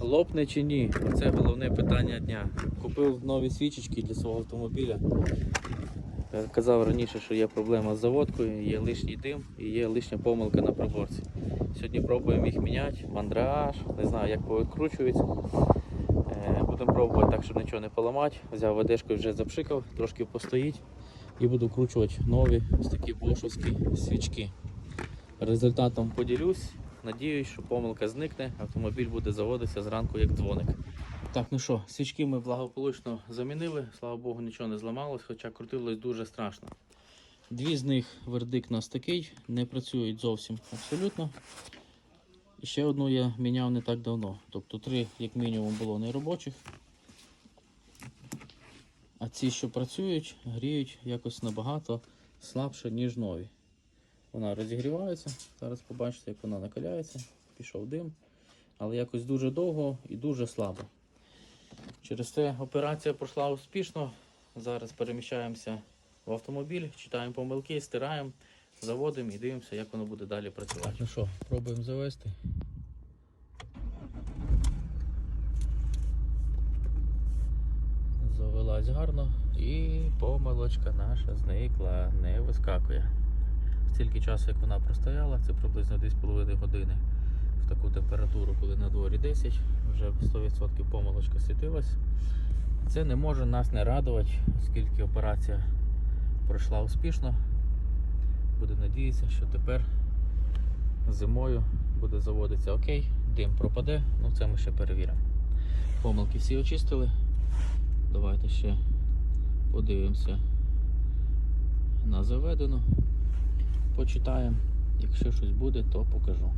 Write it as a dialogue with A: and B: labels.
A: Лопне чи ні? Це головне питання дня. Купив нові свічечки для свого автомобіля. Е, Казав раніше, що є проблема з заводкою, є лишній дим і є лишня помилка на приборці. Сьогодні пробуємо їх міняти, мандраж, не знаю як повикручується. Е, Будемо пробувати так, щоб нічого не поламати. Взяв ведешкою, вже запшикав, трошки постоїть і буду вкручувати нові ось такі бошовські свічки. Результатом поділюсь. Надіюсь, що помилка зникне, автомобіль буде заводитися зранку як дзвоник. Так, ну що, свічки ми благополучно замінили, слава Богу, нічого не зламалось, хоча крутилось дуже страшно. Дві з них вердикт у нас такий, не працюють зовсім абсолютно. І ще одну я міняв не так давно. Тобто три, як мінімум, було неробочих. А ці, що працюють, гріють якось набагато слабше, ніж нові. Вона розігрівається. Зараз побачите, як вона накаляється. Пішов дим. Але якось дуже довго і дуже слабо. Через це операція пройшла успішно. Зараз переміщаємося в автомобіль, читаємо помилки, стираємо, заводимо і дивимося, як воно буде далі працювати. Ну що, пробуємо завести. Завелась гарно і помилочка наша зникла, не вискакує. Стільки часу, як вона простояла, це приблизно 2,5 години в таку температуру, коли на дворі 10, вже 100% помилочка світилась. Це не може нас не радувати, оскільки операція пройшла успішно. Буде надіятися, що тепер зимою буде заводитися окей, дим пропаде, ну це ми ще перевіримо. Помилки всі очистили. Давайте ще подивимося на заведену. Почитаємо. Якщо щось буде, то покажу.